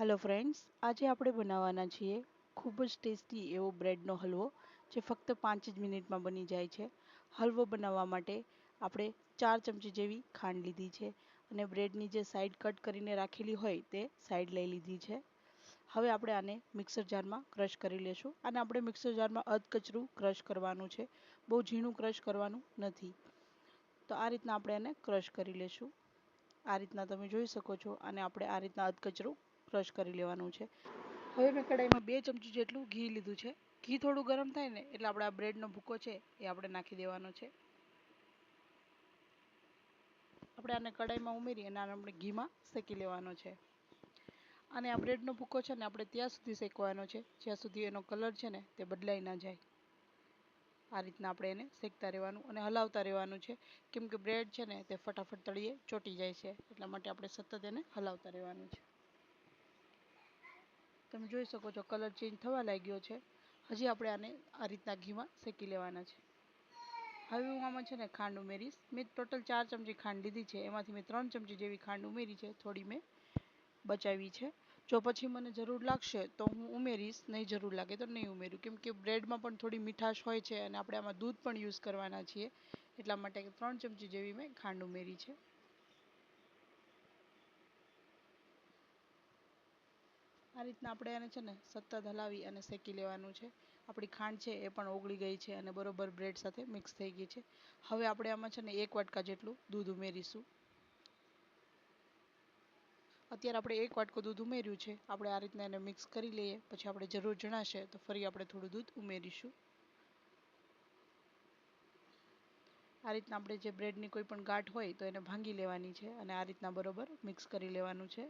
હાલો friends આજે આપણે બનાવવાના છીએ ખૂબ જ ટેસ્ટી એવો બ્રેડનો હલવો, જે ફક્ત પાંચ જ મિનિટમાં બની જાય છે. હલવો બનાવવા માટે આપણે ચાર ચમચી જેવી ખાંડ લીધી છે અને બ્રેડની જે સાઈડ કટ કરીને રાખેલી હોય તે સાઈડ લઈ લીધી છે. હવે આપણે આને મિક્સર જારમાં ક્રશ કરી લેશું. અને આપણે મિક્સર જારમાં અધકચરું ક્રશ કરવાનું છે. બહુ ઝીણું ક્રશ કરવાનું નથી. તો આ રીતના આપણે એને ક્રશ કરી લેશું. આ રીતના તમે જોઈ શકો છો અને આપણે આ રીતના અધકચરું ક્રશ કરી લેવાનું છે. હવે મેં કઢાઈમાં બે ચમચી જેટલું ઘી લીધું છે. ઘી થોડું ગરમ થાય ને એટલે આપણે આ બ્રેડનો ભૂકો છે એ આપણે નાખી દેવાનો છે. આપણે આને કઢાઈમાં ઉમેરી અને આને આપણે ઘીમાં શેકી લેવાનો છે. અને આ બ્રેડનો ભૂકો છે ને આપણે ત્યાં સુધી શેકવાનો છે. જ્યાં સુધી એનો કલર છે ને તે બદલાઈ ના જાય. આ રીતના આપણે એને શેકતા રહેવાનું અને હલાવતા રહેવાનું છે. કેમ કે બ્રેડ છે ને તે ફટાફટ તળીએ ચોટી જાય છે. એટલા માટે આપણે સતત એને હલાવતા રહેવાનું છે. તમે જોઈ શકો છો કલર ચેન્જ થવા લાગ્યો છે. હજી આપણે આને આ રીતના ઘીમાં શેકી લેવાના છે. હવે હું આમાં છે ને ખાંડ ઉમેરીશ. મેં ટોટલ ચાર ચમચી ખાંડ લીધી છે. એમાંથી મેં ત્રણ ચમચી જેવી ખાંડ ઉમેરી છે. થોડી મેં બચાવી છે. જો પછી મને જરૂર લાગશે તો હું ઉમેરીશ. નહીં જરૂર લાગે તો નહીં ઉમેરું. કેમ કે બ્રેડમાં પણ થોડી મીઠાશ હોય છે અને આપણે આમાં દૂધ પણ યુઝ કરવાના છીએ. એટલા માટે ત્રણ ચમચી જેવી મેં ખાંડ ઉમેરી છે. આ રીતના આપણે એને છે ને સતત હલાવી અને શેકી લેવાનું છે. આપણી ખાંડ છે એ પણ ઓગળી ગઈ છે અને બરોબર બ્રેડ સાથે મિક્સ થઈ ગઈ છે. હવે આપણે આમાં છે ને એક વાટકા જેટલું દૂધ ઉમેરીશું. અત્યારે આપણે એક વાટકો દૂધ ઉમેર્યું છે. આપણે આ રીતના એને મિક્સ કરી લઈએ. પછી આપણે જરૂર જણાશે તો ફરી આપણે થોડું દૂધ ઉમેરીશું. આ રીતના આપણે જે બ્રેડની કોઈ પણ ગાંઠ હોય તો એને ભાંગી લેવાની છે અને આ રીતના બરોબર મિક્સ કરી લેવાનું છે.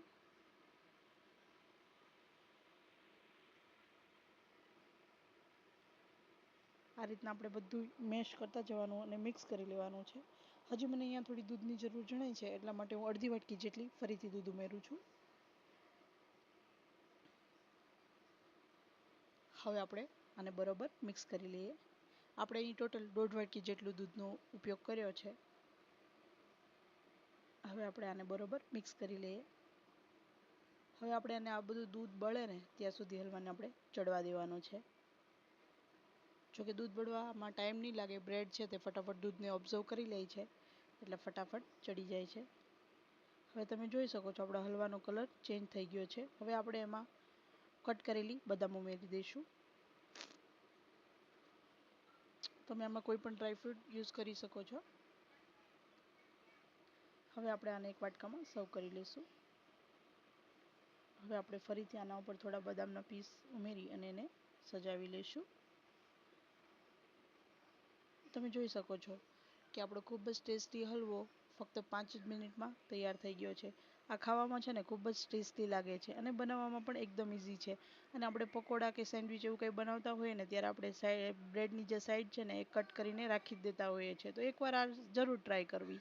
આ રીતના આપણે બધું મેશ કરતા જવાનું અને મિક્સ કરી લેવાનું છે. હજી મને અહીંયા થોડી દૂધની જરૂર જણાય છે, એટલા માટે હું અડધી વાટકી જેટલી ફરીથી દૂધ ઉમેરું છું. હવે આપણે આને બરોબર મિક્સ કરી લઈએ. આપણે અહીં ટોટલ દોઢ વાટકી જેટલું દૂધનો ઉપયોગ કર્યો છે. હવે આપણે આને બરોબર મિક્સ કરી લઈએ. હવે આપણે આને આ બધું દૂધ બળે ને, ત્યાં સુધી હલવાને આપણે ચડવા દેવાનું છે. જોકે દૂધ બળવામાં ટાઈમ નહીં લાગે બ્રેડ છે તે ફટાફટ દૂધને ઓબ્ઝર્વ કરી લે છે, એટલે ફટાફટ ચડી જાય છે. હવે તમે જોઈ શકો છો આપણા હલવાનો કલર ચેન્જ થઈ ગયો છે. હવે આપણે એમાં કટ કરેલી બદામ ઉમેરી દઈશું. તમે આમાં કોઈ પણ ડ્રાયફ્રૂટ યુઝ કરી શકો છો. હવે આપણે આને એક વાટકામાં સર્વ કરી લઈશું. હવે આપણે ફરીથી આના ઉપર થોડા બદામના પીસ ઉમેરી અને એને સજાવી લઈશું. તમે જોઈ શકો છો કે આપણો ખૂબ જ ટેસ્ટી હલવો ફક્ત પાંચ જ મિનિટમાં તૈયાર થઈ ગયો છે. આ ખાવામાં છે ને ખૂબ જ ટેસ્ટી લાગે છે અને બનાવવામાં પણ એકદમ ઇઝી છે. અને આપણે પકોડા કે સેન્ડવિચ એવું કંઈ બનાવતા હોઈએ ને ત્યારે આપણે સાઈડ બ્રેડની જે સાઈડ છે ને એ કટ કરીને રાખી જ દેતા હોઈએ છીએ. તો એકવાર આ જરૂર ટ્રાય કરવી.